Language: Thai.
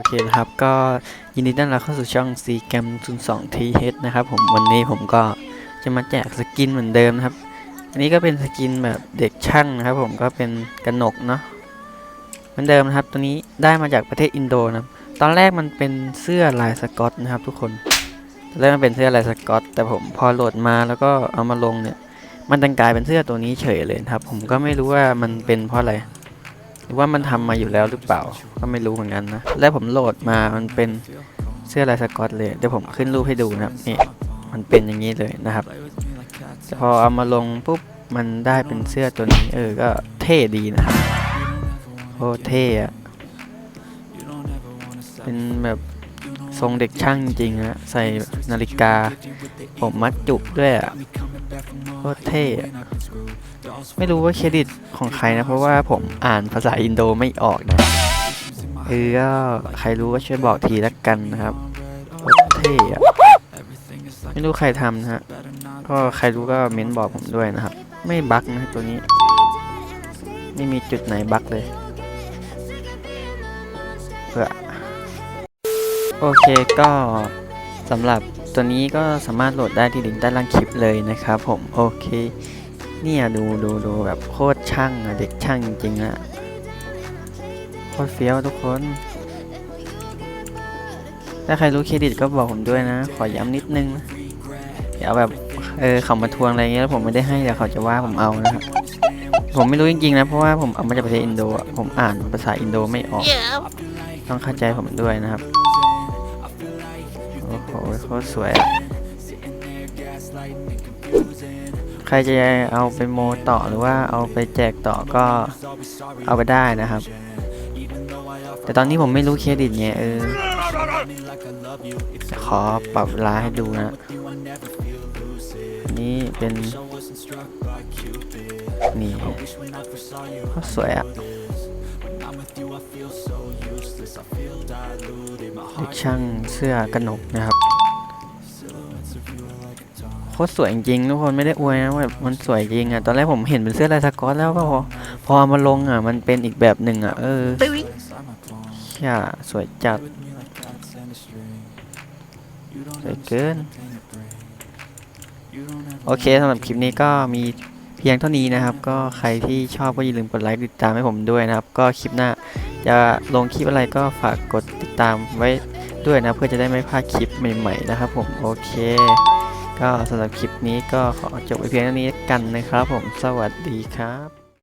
อเคนะครับ ก็ยินดีต้อนรับเข้าสู่ช่อง C g a m 02 TH นะครับผมวันนี้ผมก็จะมาแจกสกินเหมือนเดิมนะครับ อันนี้ก็เป็นสกินแบบเด็กช่างนะครับ ผมก็เป็นกระหนกเนาะเหมือนเดิมนะครับ ตัวนี้ได้มาจากประเทศอินโดนะครับตอนแรกมันเป็นเสื้อลายสกอตนะครับ ทุกคนตอนแรกมันเป็นเสื้อลายสกอต แต่ผมพอโหลดมาแล้วก็เอามาลงเนี่ย มันดันกลายเป็นเสื้อตัวนี้เฉยเลยครับ ผมก็ไม่รู้ว่ามันเป็นเพราะอะไร รือว่ามันทำมาอยู่แล้วหรือเปล่า ก็ไม่รู้เหมือนกันนะ แล้วผมโหลดมามันเป็นเสื้อลายสกอตเลย เดี๋ยวผมขึ้นรูปให้ดูนะครับ นี่ มันเป็นอย่างนี้เลยนะครับ พอเอามาลงปุ๊บ มันได้เป็นเสื้อตัวนี้ เออ ก็เท่ดีนะครับโอ้เท่อะเป็นแบบทรงเด็กช่างจริงนะใส่นาฬิกา ผมมัดจุกด้วยอะโคตรเท่อะ ไม่รู้ว่าเครดิตของใครนะ เพราะว่าผมอ่านภาษาอินโดไม่ออกนะเออก็ใครรู้ก็ช่วยบอกทีละกันนะครับเท่อะไม่รู้ใครทำนะฮะก็ใครรู้ก็เม้นบอกผมด้วยนะครับ ไม่บั๊กนะตัวนี้ ไม่มีจุดไหนบั๊กเลยเพื่อโอเคก็สำหรับตัวนี้ก็สามารถโหลดได้ที่ลิงก์ใต้ล่างคลิปเลยนะครับผม โอเค เนี่ยดูดูดูแบบโคตรช่างอะเด็กช่างจริงๆอะโคตรเฟี้ยวทุกคน ถ้าใครรู้เครดิตก็บอกผมด้วยนะ ขอย้ำนิดนึงนะอย่าแบบเออเขามาทวงอะไรเงี้ยแล้วผมไม่ได้ให้เดี๋ยวเขาจะว่าผมเอานะครับ ผมไม่รู้จริงๆนะเพราะว่าผมเอามาจากประเทศอินโดอะผมอ่านภาษาอินโดไม่ออก ต้องเข้าใจผมด้วยนะครับโอ้โหโคตรสวยอะ ใครจะเอาไปโมต่อหรือว่าเอาไปแจกต่อก็เอาไปได้นะครับ แต่ตอนนี้ผมไม่รู้เครดิตไงเออขอปรับเวลาให้ดูนะนี่เป็นนี่ก็สวยอะเด็กช่างเสื้อกระหนกนะครับ ตรสวยจริงทุกคนไม่ได้อวยนะแบบมันสวยจริงอะตอนแรกผมเห็นเป็นเสื้อลายสกอตแล้วก็พอพอมาลงอะมันเป็นอีกแบบหนึ่งอะเออเชี่ยสวยจัดสวยเกินโอเคสำหรับคลิปนี้ก็มีเพียงเท่านี้นะครับ ก็ใครที่ชอบก็อย่าลืมกดไลค์ติดตามให้ผมด้วยนะครับ ก็คลิปหน้าจะลงคลิปอะไรก็ฝากกดติดตามไว้ด้วยนะ เพื่อจะได้ไม่พลาดคลิปใหม่ ๆ นะครับผม โอเค ก็สำหรับคลิปนี้ก็ขอจบไปเพียงเท่านี้กันนะครับผมสวัสดีครับ